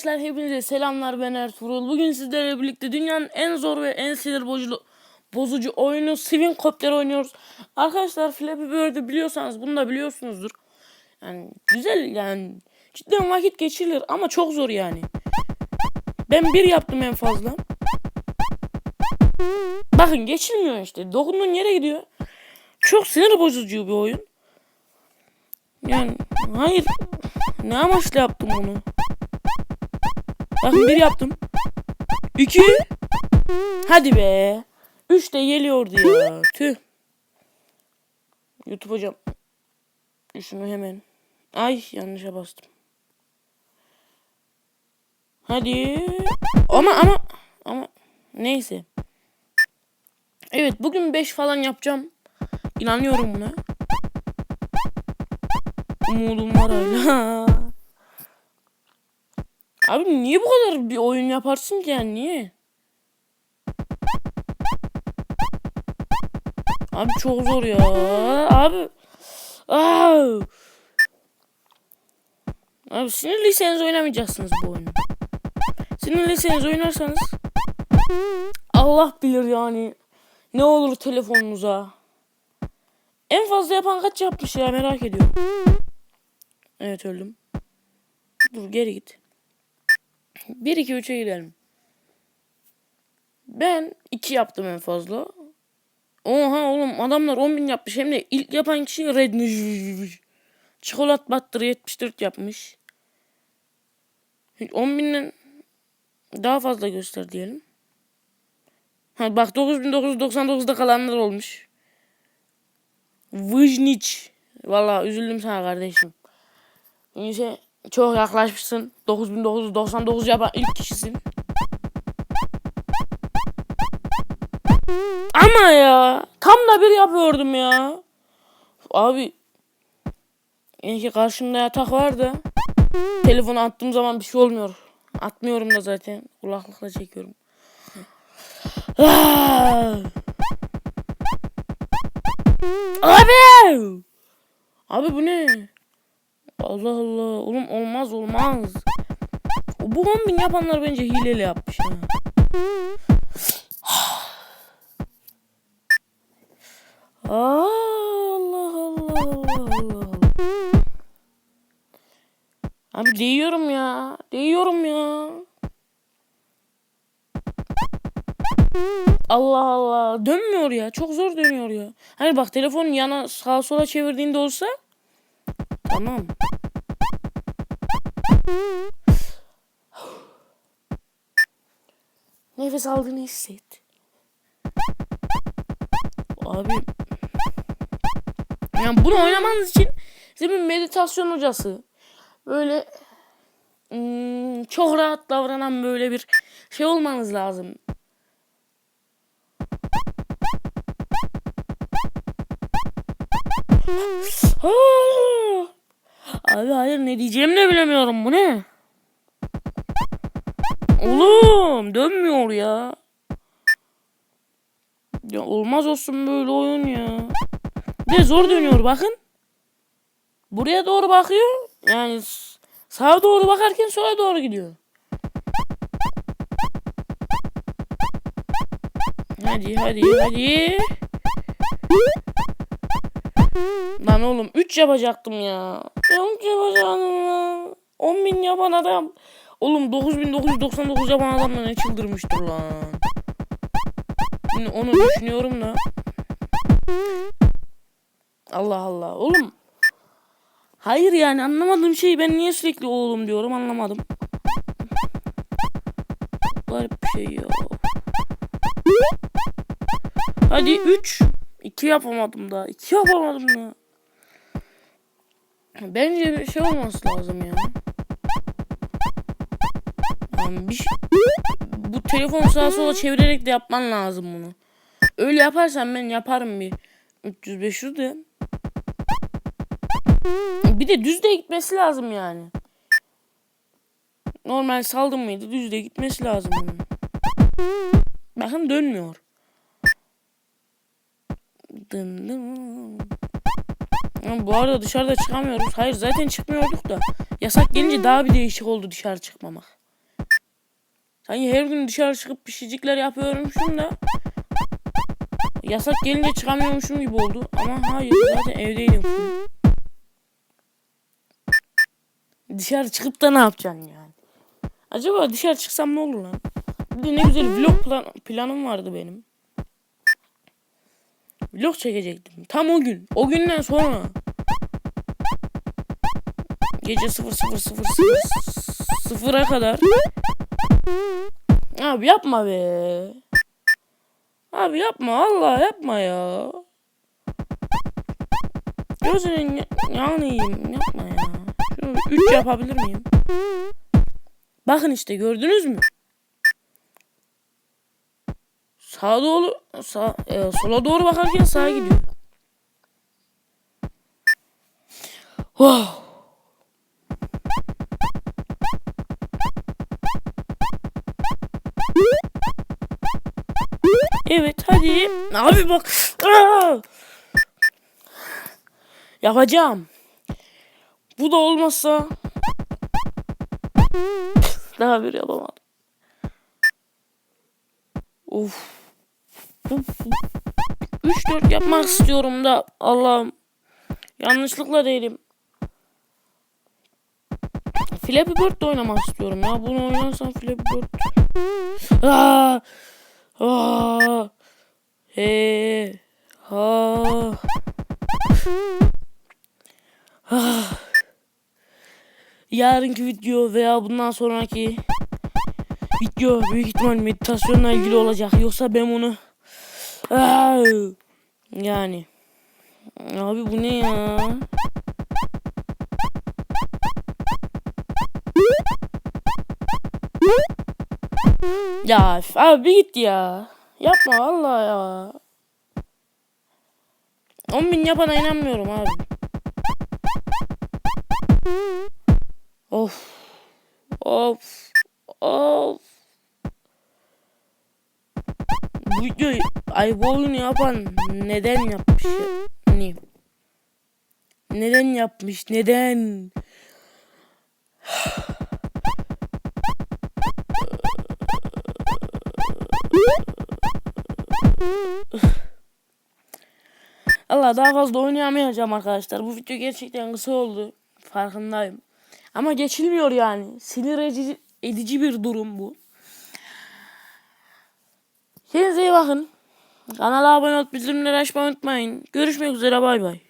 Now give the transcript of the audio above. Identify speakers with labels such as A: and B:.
A: Arkadaşlar hepinize selamlar ben Ertuğrul. Bugün sizlerle birlikte dünyanın en zor ve en sinir bozucu, bozucu oyunu Swing Copter oynuyoruz. Arkadaşlar Flappy Bird'ü biliyorsanız bunu da biliyorsunuzdur. Yani güzel yani cidden vakit geçirilir ama çok zor yani. Ben bir yaptım en fazla. Bakın geçilmiyor işte. Dokunduğun yere gidiyor. Çok sinir bozucu bir oyun. Yani hayır. Ne amaçla yaptım onu? Bakın bir yaptım. İki. Hadi be. Üç de geliyordu ya. Tüh. YouTube hocam. Şunu hemen. Ay yanlışa bastım. Hadi. Ama ama ama neyse. Evet bugün 5 falan yapacağım. İnanıyorum buna. Umudum var hala. Abi niye bu kadar bir oyun yaparsın ki yani niye? Abi çok zor ya. Abi. Aa. Abi sinirliyseniz oynamayacaksınız bu oyunu. Sinirliyseniz oynarsanız Allah bilir yani ne olur telefonunuza. En fazla yapan kaç yapmış ya merak ediyorum. Evet öldüm. Dur geri git. 1 2 3'e gidelim. Ben 2 yaptım en fazla. Oha oğlum adamlar 10 bin yapmış. Hem de ilk yapan kişi Red Çikolat Butter 74 yapmış. 10 binden daha fazla göster diyelim. Ha bak 9999'da kalanlar olmuş. Vıjniç. Valla üzüldüm sana kardeşim. Neyse çok yaklaşmışsın. 9999 yapan ilk kişisin. Ama ya tam da bir yapıyordum ya. Abi yani ki karşımda yatak vardı. Telefonu attığım zaman bir şey olmuyor. Atmıyorum da zaten. Kulaklıkla çekiyorum. Abi! Abi bu ne? Allah Allah. Oğlum olmaz olmaz. Bu 10 bin yapanlar bence hileyle yapmış ha. Allah Allah Allah Allah. Abi değiyorum ya. Değiyorum ya. Allah Allah. Dönmüyor ya. Çok zor dönüyor ya. Hani bak telefonun yana sağa sola çevirdiğinde olsa tamam. Nefes aldığını hisset. Abi yani bunu oynamanız için size bir meditasyon hocası böyle hmm, çok rahat davranan böyle bir şey olmanız lazım. Ah! Abi hayır ne diyeceğimi de bilemiyorum bu ne? Oğlum dönmüyor ya. Ya olmaz olsun böyle oyun ya. Ne zor dönüyor bakın. Buraya doğru bakıyor. Yani sağa doğru bakarken sola doğru gidiyor. Hadi hadi hadi. Lan oğlum 3 yapacaktım ya. 3 yapacaktım ya. 10 bin yapan adam. Oğlum 9999 yapan adam da ne çıldırmıştır lan. Şimdi onu düşünüyorum da. Allah Allah. Oğlum. Hayır yani anlamadığım şey ben niye sürekli oğlum diyorum anlamadım. Garip bir şey ya. Hadi 3. 2 yapamadım da. 2 yapamadım da. Bence bir şey olması lazım ya. Yani bir şey... Bu telefonu sağa sola çevirerek de yapman lazım bunu. Öyle yaparsan ben yaparım bir 300 500 de. Bir de düzde gitmesi lazım yani. Normal saldım mıydı düzde gitmesi lazım bunun. Bakın dönmüyor. Dın dın. Ya bu arada dışarıda çıkamıyoruz. Hayır zaten çıkmıyorduk da. Yasak gelince daha bir değişik oldu dışarı çıkmamak. Hani her gün dışarı çıkıp pişicikler yapıyormuşum da yasak gelince çıkamıyormuşum gibi oldu. Ama hayır zaten evdeydim. Dışarı çıkıp da ne yapacaksın yani? Acaba dışarı çıksam ne olur lan? Bir de ne güzel vlog plan- planım vardı benim. Vlog çekecektim. Tam o gün. O günden sonra. Gece 00.00 kadar. Abi yapma be. Abi yapma Allah yapma ya. Gözünün ya- yanayım yapma ya. Şunu 3 yapabilir miyim? Bakın işte gördünüz mü? Sağa doğru sağ, e, sola doğru bakarken sağa gidiyor. Oh. Evet hadi. Abi bak. Aa! Yapacağım. Bu da olmazsa daha bir yapamadım. Of. 3-4 yapmak istiyorum da Allah'ım. Yanlışlıkla değilim. Flappy Bird de oynamak istiyorum ya. Bunu oynarsam Flappy Bird. Aa! Aa! He! Ha! Ah! Yarınki video veya bundan sonraki video büyük ihtimal meditasyonla ilgili olacak. Yoksa ben bunu! Yani abi bu ne ya? Ya abi git ya. Yapma vallahi ya. 10 bin yapana inanmıyorum abi. Of. Of. Of. Bu videoyu ay bu yapan neden yapmış yani? Neden yapmış? Neden? Allah daha fazla oynayamayacağım arkadaşlar. Bu video gerçekten kısa oldu. Farkındayım. Ama geçilmiyor yani. Sinir edici, edici bir durum bu. Kendinize iyi bakın. Kanala abone olup bildirimleri açmayı unutmayın. Görüşmek üzere bay bay.